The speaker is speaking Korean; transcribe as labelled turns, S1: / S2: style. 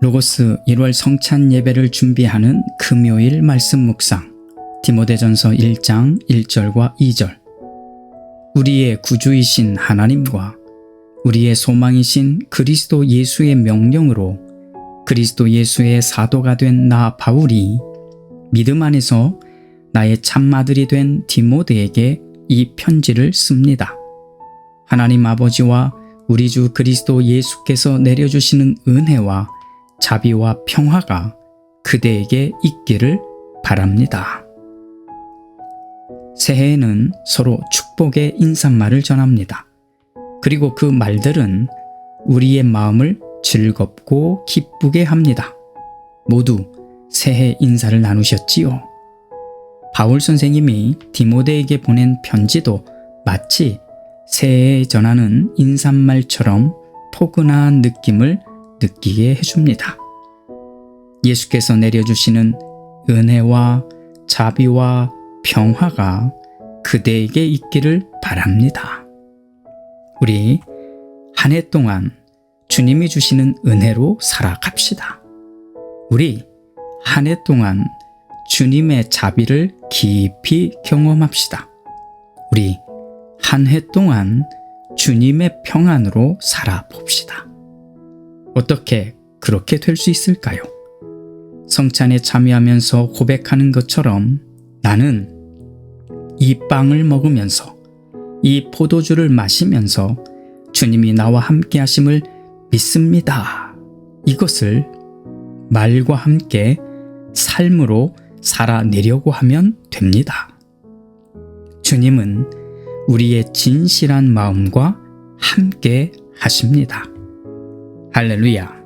S1: 로고스 1월 성찬 예배를 준비하는 금요일 말씀 묵상 디모데전서 1장 1절과 2절 우리의 구주이신 하나님과 우리의 소망이신 그리스도 예수의 명령으로 그리스도 예수의 사도가 된 나 바울이 믿음 안에서 나의 참마들이 된 디모데에게 이 편지를 씁니다. 하나님 아버지와 우리 주 그리스도 예수께서 내려주시는 은혜와 자비와 평화가 그대에게 있기를 바랍니다. 새해에는 서로 축복의 인사말을 전합니다. 그리고 그 말들은 우리의 마음을 즐겁고 기쁘게 합니다. 모두 새해 인사를 나누셨지요. 바울 선생님이 디모데에게 보낸 편지도 마치 새해에 전하는 인사말처럼 포근한 느낌을 느끼게 해줍니다. 예수께서 내려주시는 은혜와 자비와 평화가 그대에게 있기를 바랍니다. 우리 한 해 동안 주님이 주시는 은혜로 살아갑시다. 우리 한 해 동안 주님의 자비를 깊이 경험합시다. 우리 한 해 동안 주님의 평안으로 살아봅시다. 어떻게 그렇게 될 수 있을까요? 성찬에 참여하면서 고백하는 것처럼 나는 이 빵을 먹으면서 이 포도주를 마시면서 주님이 나와 함께 하심을 믿습니다. 이것을 말과 함께 삶으로 살아내려고 하면 됩니다. 주님은 우리의 진실한 마음과 함께 하십니다. 할렐루야.